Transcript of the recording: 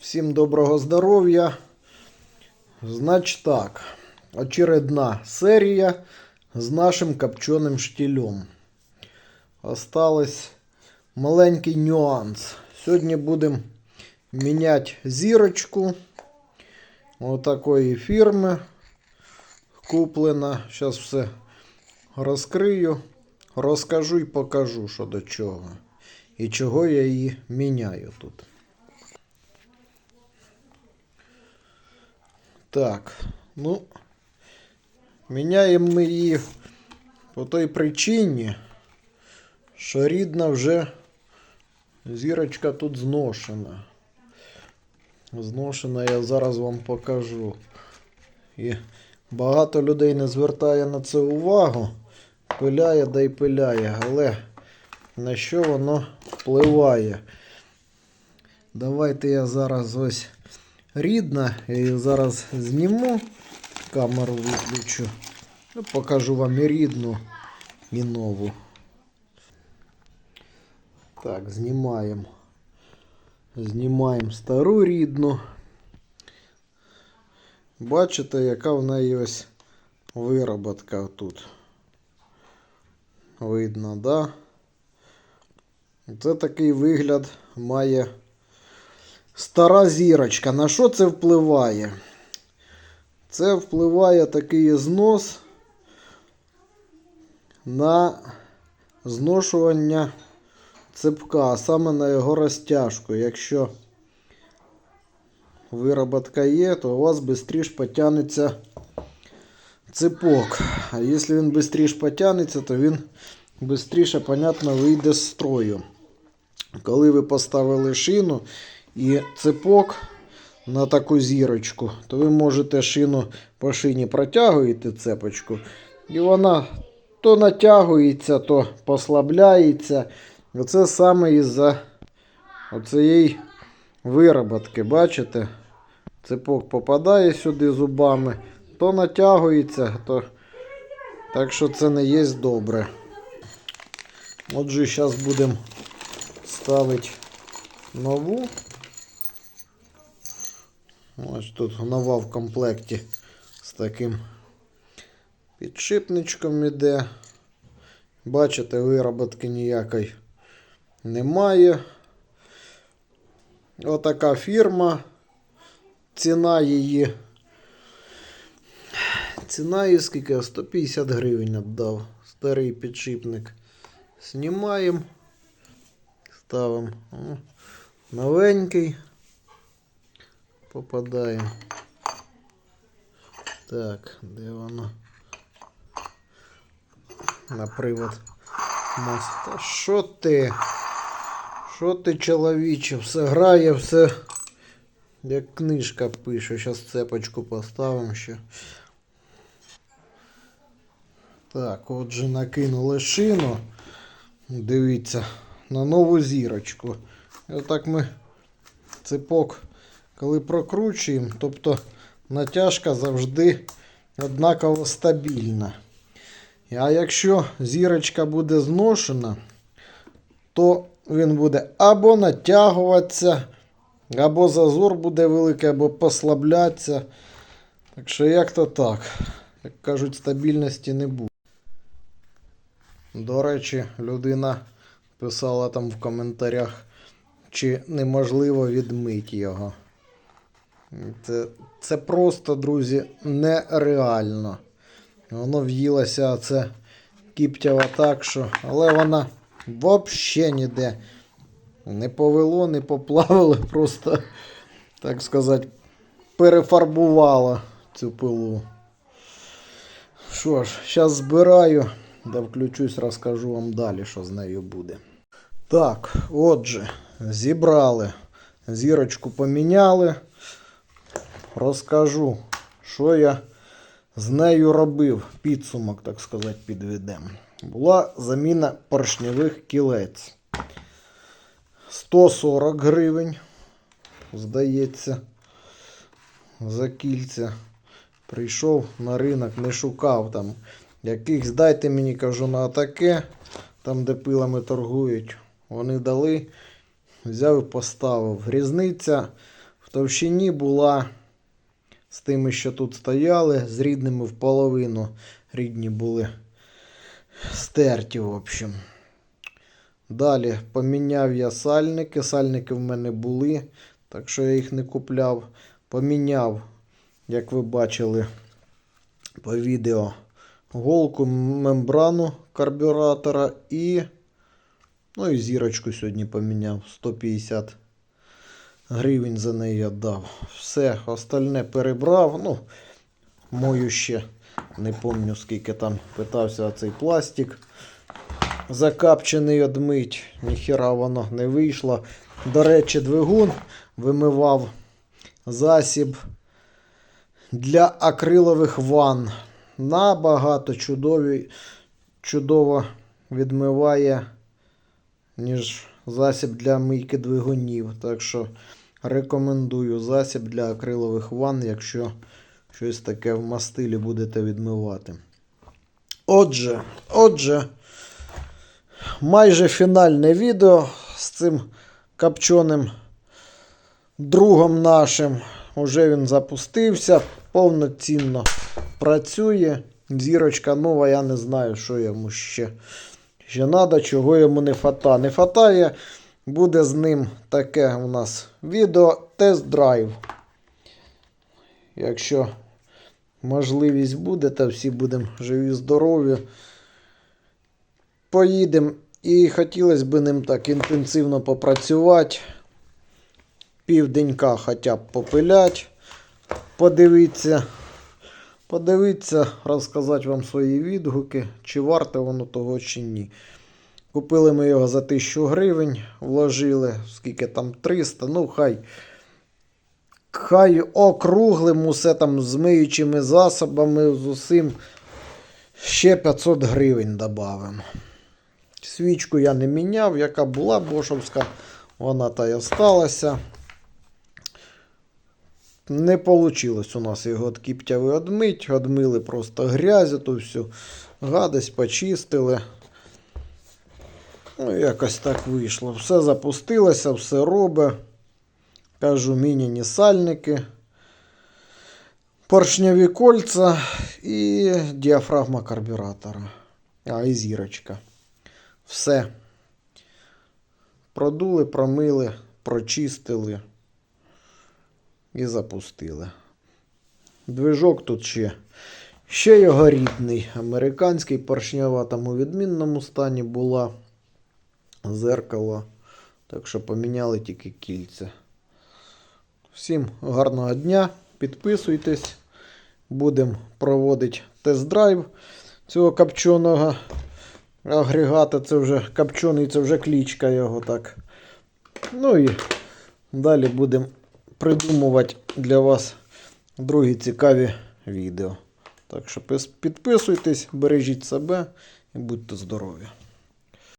Всім доброго здоров'я. Значить так, очередна серія з нашим копченим штилем. Осталось маленький нюанс. Сьогодні будемо міняти зірочку. Отакої фірми куплена. Зараз все розкрию, розкажу і покажу, що до чого. І чого я її міняю тут. Так, ну, міняємо ми її по той причині, що рідна вже зірочка тут зношена. Зношена я зараз вам покажу. І багато людей не звертає на це увагу. Пиляє да й пиляє, але на що воно впливає? Давайте я зараз ось рідна. Я її зараз зніму, камеру виключу. Ну, покажу вам і рідну, і нову. Так, знімаємо. Знімаємо стару рідну. Бачите, яка в неї ось вироботка тут. Видно, да? Це такий вигляд має стара зірочка. На що це впливає? Це впливає такий знос на зношування цепка, а саме на його розтяжку. Якщо вироботка є, то у вас швидше потягнеться цепок. А якщо він швидше потягнеться, то він швидше, понятно, вийде з строю. Коли ви поставили шину і цепок на таку зірочку, то ви можете шину по шині протягуєте цепочку, і вона то натягується, то послабляється. Оце саме із-за оцієї вироботки. Бачите? Цепок попадає сюди зубами, то натягується, то так що це не є добре. Отже, зараз будемо ставити нову. Ось тут нова в комплекті з таким підшипничком іде. Бачите, вироботки ніякої немає. Отака фірма. Ціна її. Ціна її скільки? 150 гривень віддав. Старий підшипник. Знімаємо. Ставимо. Новенький. Попадаємо. Так, де воно? На привод моста. Що ти? Що ти, чоловіче? Все грає, все. Як книжка пише. Зараз цепочку поставимо ще. Так, отже, накинули шину. Дивіться, на нову зірочку. І отак ми цепок, коли прокручуємо, тобто натяжка завжди однаково стабільна. А якщо зірочка буде зношена, то він буде або натягуватися, або зазор буде великий, або послаблятися. Так що як то так. Як кажуть, стабільності не буде. До речі, людина писала там в коментарях, чи неможливо відмити його. Це, це просто, друзі, нереально. Воно в'їлося це кіптява так, що. Але вона взагалі ніде не повело, не поплавило, просто, так сказати, перефарбувало цю пилу. Що ж, зараз збираю, да включусь, розкажу вам далі, що з нею буде. Так, отже, зібрали. Зірочку поміняли. Розкажу, що я з нею робив. Підсумок, так сказати, підведемо. Була заміна поршневих кілець. 140 гривень, здається, за кільця. Прийшов на ринок, не шукав там якихось, дайте мені, кажу, на таке, там де пилами торгують. Вони дали, взяв і поставив. Різниця в товщині була з тими, що тут стояли, з рідними в половину. Рідні були стерті, в общем. Далі поміняв я сальники. Сальники в мене були, так що я їх не купляв. Поміняв, як ви бачили по відео, голку, мембрану карбюратора і, ну і зірочку сьогодні поміняв. 150 гривень за неї дав. Все, остальне перебрав. Ну, мою ще не пам'ятаю, скільки там питався цей пластик. Закапчений одмить, ніхіра воно не вийшло. До речі, двигун вимивав засіб для акрилових ванн. Набагато чудові, чудово відмиває, ніж засіб для мийки двигунів. Так що рекомендую засіб для акрилових ванн, якщо щось таке в мастилі будете відмивати. Отже, отже, майже фінальне відео з цим копченим другом нашим. Уже він запустився, повноцінно працює. Зірочка нова, я не знаю, що йому ще. Ще треба, чого йому не фата. Не фатає, буде з ним таке у нас відео тест-драйв. Якщо можливість буде, то всі будемо живі, здорові. Поїдемо і хотілося б ним так інтенсивно попрацювати. Південька хоча б попилять, подивитися, подивитися, розказати вам свої відгуки, чи варте воно того, чи ні. Купили ми його за 1000 гривень, вложили, скільки там 300, ну хай. Хай округлим усе там з миючими засобами, з усім ще 500 гривень додамо. Свічку я не міняв, яка була бошовська, вона та й осталася. Не вийшло у нас його від кіптяви одмить. Одмили просто грязь, ту всю гадость почистили. Ну, якось так вийшло. Все запустилося, все робить. Кажу, міняні сальники, поршневі кольця і діафрагма карбюратора. А, і зірочка. Все. Продули, промили, прочистили і запустили. Движок тут ще. Ще його рідний. Американський поршнява там у відмінному стані була. Зеркало. Так що поміняли тільки кільця. Всім гарного дня. Підписуйтесь. Будемо проводити тест-драйв цього копченого агрегата. Це вже копчений, це вже клічка його так. Ну і далі будемо придумувати для вас другі цікаві відео. Так що підписуйтесь, бережіть себе і будьте здорові.